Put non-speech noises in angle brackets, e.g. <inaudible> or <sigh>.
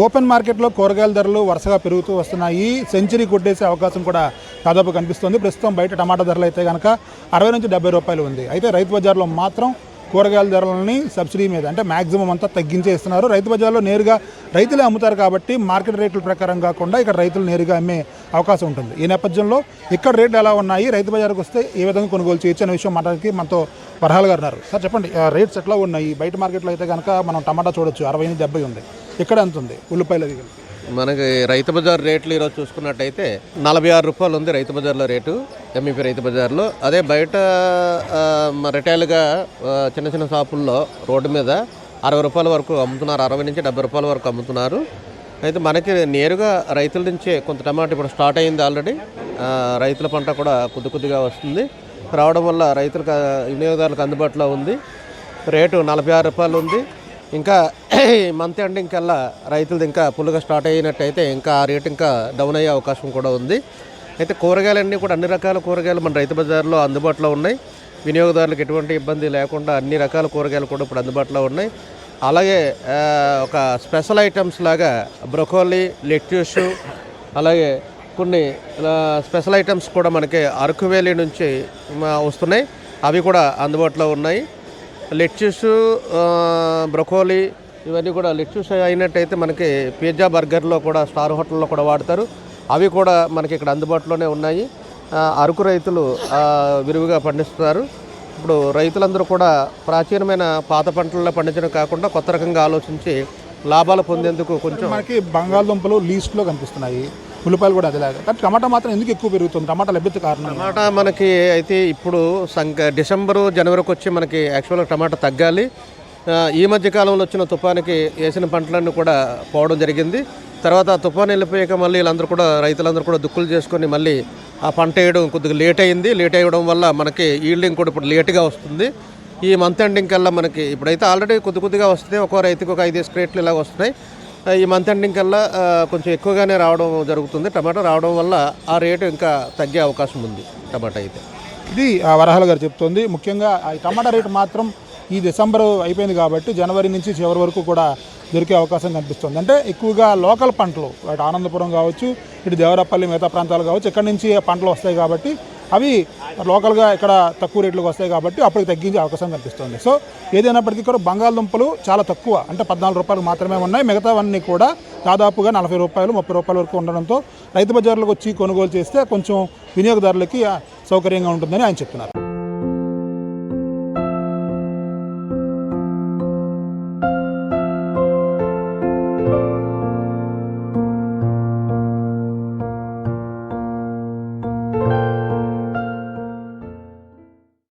Open మార్కెట్లో కూరగాయల ధరలు వరుసగా పెరుగుతూ వస్తున్నాయి. సెంచరీ కొట్టేసే అవకాశం కూడా దాదాపు కనిపిస్తుంది. ప్రస్తుతం బయట టమాటా ధరలు అయితే కనుక అరవై నుంచి డెబ్బై రూపాయలు ఉంది. అయితే రైతు బజార్లో మాత్రం కూరగాయల ధరలని సబ్సిడీ మీద అంటే మాక్సిమం అంతా తగ్గించే ఇస్తున్నారు రైతు బజార్లో నేరుగా రైతులే అమ్ముతారు కాబట్టి మార్కెట్ రేట్ల ప్రకారం కాకుండా ఇక్కడ రైతులు నేరుగా అమ్మే అవకాశం ఉంటుంది. ఈ నేపథ్యంలో ఇక్కడ రేట్లు ఎలా ఉన్నాయి రైతు బజార్కి వస్తే ఏ విధంగా కొనుగోలు చేయొచ్చు అనే విషయం మాట్లాడికి మనతో వరహాల్ గారు ఉన్నారు. సార్ చెప్పండి రేట్స్ ఎట్లా ఉన్నాయి? బయట మార్కెట్లో అయితే కనుక మనం టమాటా చూడొచ్చు అరవై ఎనిమిది డెబ్బై ఉంది. ఇక్కడ ఎంత ఉంది? ఉల్లిపాయలు అది మనకి రైతు బజార్ రేట్లు ఈరోజు చూసుకున్నట్టయితే నలభై ఆరు రూపాయలు ఉంది రైతు బజార్లో రేటు. ఎంఈపీ రైతు బజార్లో. అదే బయట రిటైల్గా చిన్న చిన్న షాపుల్లో రోడ్డు మీద అరవై రూపాయల వరకు అమ్ముతున్నారు. అరవై నుంచి డెబ్బై రూపాయల వరకు అమ్ముతున్నారు. అయితే మనకి నేరుగా రైతుల నుంచే కొంత టమాటా ఇప్పుడు స్టార్ట్ అయింది ఆల్రెడీ. రైతుల పంట కూడా కొద్ది కొద్దిగా వస్తుంది. రావడం వల్ల రైతులకు వినియోగదారులకు అందుబాటులో ఉంది. రేటు నలభై ఆరు రూపాయలు ఉంది. ఇంకా <clears throat> మంత్ ఎండింగ్ కల్లా రైతులది ఇంకా ఫుల్గా స్టార్ట్ అయినట్టయితే ఇంకా ఆ రేటు ఇంకా డౌన్ అయ్యే అవకాశం కూడా ఉంది. అయితే కూరగాయలన్నీ కూడా అన్ని రకాల కూరగాయలు మన రైతు బజార్లో అందుబాటులో ఉన్నాయి. వినియోగదారులకు ఎటువంటి ఇబ్బంది లేకుండా అన్ని రకాల కూరగాయలు కూడా ఇప్పుడు అందుబాటులో ఉన్నాయి. అలాగే ఒక స్పెషల్ ఐటమ్స్ లాగా బ్రొకోలీ లెట్యూస్ అలాగే కొన్ని స్పెషల్ ఐటమ్స్ కూడా మనకి అరకు వ్యాలీ నుంచి వస్తున్నాయి. అవి కూడా అందుబాటులో ఉన్నాయి. లెట్యూస్ బ్రొకోలీ ఇవన్నీ కూడా లెట్యూస్ అయినట్టయితే మనకి పిజ్జా బర్గర్లో కూడా స్టార్ హోటల్లో కూడా వాడతారు. అవి కూడా మనకి ఇక్కడ అందుబాటులోనే ఉన్నాయి. అరకు రైతులు విరివిగా పండిస్తున్నారు. ఇప్పుడు రైతులందరూ కూడా ప్రాచీనమైన పాత పంటల్లో పండించడం కాకుండా కొత్త రకంగా ఆలోచించి లాభాలు పొందేందుకు కొంచెం మనకి బంగాళదుంపలు లీస్ట్లో కనిపిస్తున్నాయి. ఉల్లిపాయలు కూడా అదేలాగా కానీ టమాటా మాత్రం ఎందుకు ఎక్కువ పెరుగుతుంది? టమాటా లభ్యత కారణం టమాటా మనకి అయితే ఇప్పుడు సంక డిసెంబరు జనవరికి వచ్చి మనకి యాక్చువల్గా టమాటా తగ్గాలి. ఈ మధ్య కాలంలో వచ్చిన తుఫానికి వేసిన పంటలన్నీ కూడా పోవడం జరిగింది. తర్వాత తుఫాన్ వెళ్ళిపోయాక మళ్ళీ వీళ్ళందరూ కూడా రైతులందరూ కూడా దుక్కులు చేసుకొని మళ్ళీ ఆ పంట వేయడం కొద్దిగా లేట్ అయింది. లేట్ అయ్యడం వల్ల మనకి ఈల్డింగ్ కూడా ఇప్పుడు లేట్గా వస్తుంది. ఈ మంత్ ఎండింగ్ కల్లా మనకి ఇప్పుడైతే ఆల్రెడీ కొద్ది కొద్దిగా వస్తుంది. ఒక్కో రైతుకి ఒక ఐదు క్రేట్లు ఇలా వస్తున్నాయి. ఈ మంత్ ఎండింగ్ కల్లా కొంచెం ఎక్కువగానే రావడం జరుగుతుంది. టమాటా రావడం వల్ల ఆ రేటు ఇంకా తగ్గే అవకాశం ఉంది టమాటా అయితే. ఇది ఆ వరహాల గారు చెప్తుంది. ముఖ్యంగా టమాటా రేటు మాత్రం ఈ డిసెంబర్ అయిపోయింది కాబట్టి జనవరి నుంచి చివరి వరకు కూడా దొరికే అవకాశం కనిపిస్తుంది. అంటే ఎక్కువగా లోకల్ పంటలు అటు ఆనందపురం కావచ్చు ఇటు దేవరపల్లి మిగతా ప్రాంతాలు కావచ్చు ఇక్కడ నుంచి పంటలు వస్తాయి కాబట్టి అవి లోకల్గా ఇక్కడ తక్కువ రేట్లకు వస్తాయి కాబట్టి అప్పటికి తగ్గించే అవకాశం కనిపిస్తుంది. సో ఏదైనప్పటికీ కూడా బంగాళదుంపలు చాలా తక్కువ అంటే పద్నాలుగు రూపాయలు మాత్రమే ఉన్నాయి. మిగతావన్నీ కూడా దాదాపుగా నలభై రూపాయలు ముప్పై రూపాయల వరకు ఉండడంతో రైతు బజార్లకు వచ్చి కొనుగోలు చేస్తే కొంచెం వినియోగదారులకి సౌకర్యంగా ఉంటుందని ఆయన చెప్తున్నారు.